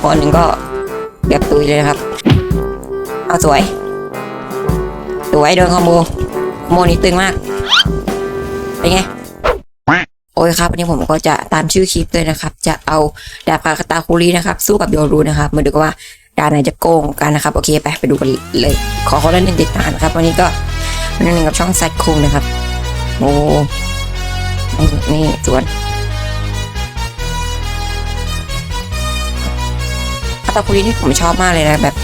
พอหนึ่งก็เก็บตุยเลยนะครับเอาสวย สวยโดนคอมโบคอมโบนี้ตึงมาก เป็นไง โอ้ยครับวันนี้ผมก็จะตามชื่อคลิปเลยนะครับ จะเอาดาบคาคาตาคุรีนะครับ สู้กับโยรูนะครับ มาดูกันว่าดาบไหนจะโกงกันนะครับ โอเคไปไปดูกันเลย ขอคนละหนึ่งติดตามนะครับ วันนี้ก็วันหนึ่งกับช่องไซค์คุงนะครับ โอ้ นี่สวน ตาคุรีนี่ผมชอบมากเลยนะ แบบ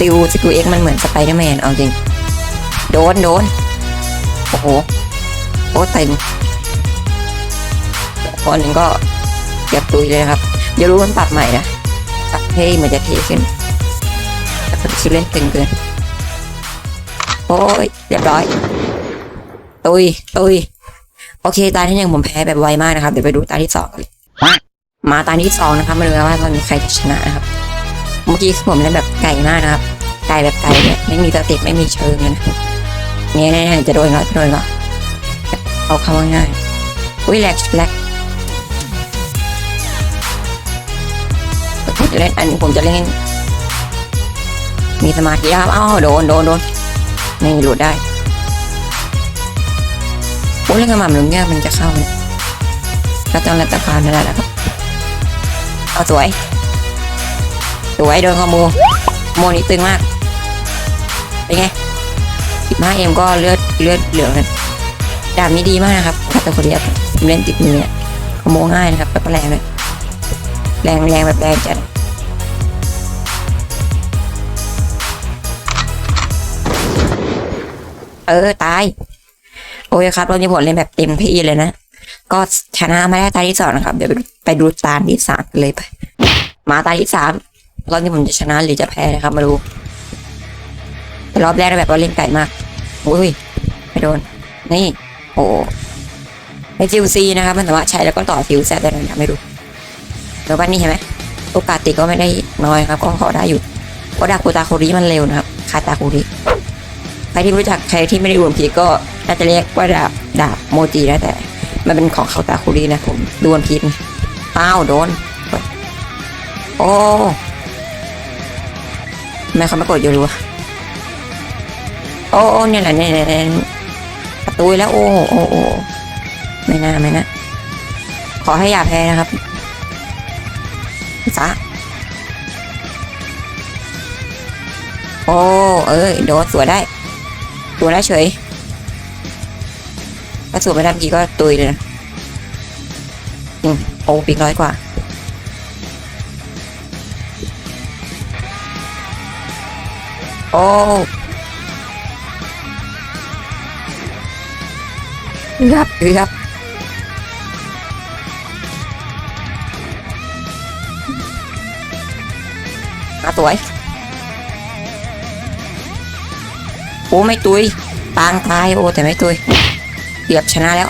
ติวสกิลเอ็กมันเหมือนสไปเดอร์แมนเอาจริง โดนโดน โอ้โหโอ้เต็มพอหนึ่งก็เก็บตุยเลยนะครับอย่ารู้มันปรับใหม่นะปรับให้มันจะเทขึ้นแต่เป็นชื่อเล่นตึงเกินโอ้ยเรียบร้อย ตุยตุยโอเคตาที่หนึ่งผมแพ้แบบไวมากนะครับ เดี๋ยวไปดูตาที่สองกันมาตาที่สองนะครับมาดูกันว่าตอนนี้ใครจะชนะนะครับ เมื่อกี้ผมเล่นแบบไก่มากนะครับ ไก่แบบไก่เนี่ยไม่มีสติไม่มีเชิงเนะเนี่ยเนี่ยเนี่ยจะโดนก็จะโดนก็เอาเข้าง่ายๆอุ้ยแหลกแหลกผมจะเล่นอันนี้ผมจะเล่น มีสมาธิครับอ้าวโดนโดนโดนนี่หลุดได้โอ้เล่นกระหม่ำลุงเนี่ยมันจะเข้าเนี่ยก็ต้องรัตความนั่นแหละครับเอาสวย สวยโดนคอมโบโมนี่ตึงมาก เป็นไงสิบห้าเอ็มก็เลือดเลือดเหลืองเลยดาบนี้ดีมากนะครับคาตาโคเรียผมเล่นติดมือเนี่ยคอมโบง่ายนะครับแล้วก็แรงเลยแรงแรงแบบแรงจัดเออ ตาย โอ้ยครับตอนนี้ผมเล่นแบบเต็มที่เลยนะ ก็ชนะมาได้ตาที่สองนะครับ เดี๋ยวไปดูตาที่สามเลยไป มาตาที่สาม รอบนี้ผมจะชนะหรือจะแพ้นะครับ มาดูรอบแรกแบบว่าเล่นไก่มากอุ้ยไม่โดน นี่ โอ้ในซิลซีนะครับ มันสามารถใช้แล้วก็ต่อซิลแซดได้เลยนะไม่รู้เดี๋ยวบ้านนี้เห็นไหมโอกาสติดก็ไม่ได้น้อยครับ ก็ขอได้อยู่เพราะดาบคูตาโคริมันเร็วนะครับ คาตาโคริใครที่รู้จักใครที่ไม่ได้รวมพีก็น่าจะเรียกว่าดาบดาบโมจินะแต่ มันเป็นของคาตาโครินะผมดวลพีอ้าวโดน โอ้ ไมเขาไม่กดอยู่รู้วะโอ้โอ้เนี่ยแหละเนี่ยเนี่ยเนี่ยประตูแล้วโอ้โอ้โอ้ไม่น่าไม่น่าขอให้อย่าแพ้นะครับซะโอ้เอ้ยโดนสวยได้สวยได้เฉยถ้าสวยไม่ได้เมื่อกี้ก็ตุยเลยนะอืมโอ้ปีกน้อยกว่า โอ้เกือบเกือบมาสวยโอ้ไม่ตุยปางตายโอ้แต่ไม่ตุยเกือบชนะแล้ว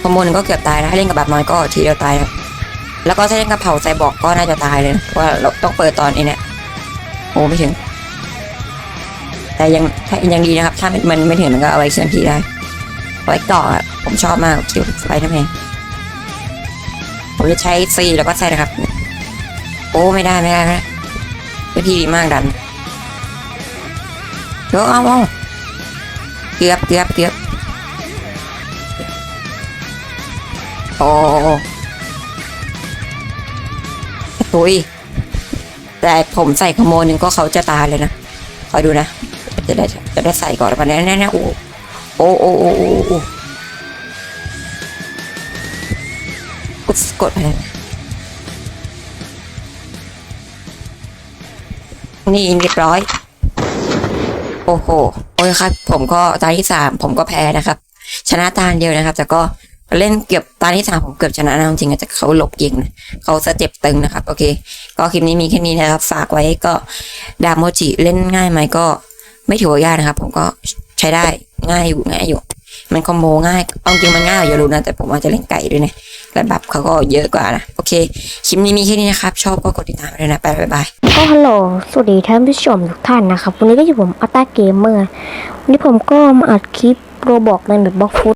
ขโมยหนึ่งก็เกือบตายนะถ้าเล่นกับแบบน้อยก็ทีเดียวตายนะแล้วก็ถ้าเล่นกับเผาใจบอกก็น่าจะตายเลยว่าเราต้องเปิดตอนนี้เนี่ย อ้ไม่ถึง แต่ยังถ้ายังดีนะครับ ถ้ามันไม่ถึงมันก็เอาไว้เคลื่อนที่ได้ไว้ต่อผมชอบมากคิวสไปเดอร์แมผมจะใช้ซีแล้วก็ใส่นะครับ โอ้ไม่ได้ไม่ได้ไม่ได้พื้นที่ดีมากดันเดี๋ยวเอาเอาเกือบเกือบเกือบโอ้ตุย แต่ผมใส่ขโมยหนึ่งก็เขาจะตายเลยนะคอยดูนะ จะได้จะได้ใส่ก่อนแล้วกันแน่แน่ๆโอ้โอ้โอ้โอ้โอ้โอ้กดกดไปเลยนี่เรียบร้อย โอ้โห โอ้ยครับ ผมก็ตาที่สามผมก็แพ้นะครับ ชนะตาเดียวนะครับ แต่ก็ เล่นเกือบตาที่สามผมเกือบชนะนะจริงๆแต่เขาหลบยิงนะเขาสเต็ปตึงนะครับ โอเค ก็คลิปนี้มีแค่นี้นะครับ ฝากไว้ก็ดาโมจิเล่นง่ายไหมก็ไม่ถือว่ายากนะครับ ผมก็ใช้ได้ง่ายอยู่ง่ายอยู่ มันคอมโบง่ายเอาจริงมันง่ายอย่ารู้นะแต่ผมอาจจะเล่นไก่ด้วยนะและแบบเขาก็เยอะกว่านะโอเคคลิปนี้มีแค่นี้นะครับ ชอบก็กดติดตามด้วยนะไปบ๊ายบายก็ฮัลโหลสวัสดีท่านผู้ชมทุกท่านนะครับวันนี้ก็อยู่ผมอัตตาเกมเมอร์วันนี้ผมก็มาอัดคลิปโรบอกในแบบบล็อกฟุต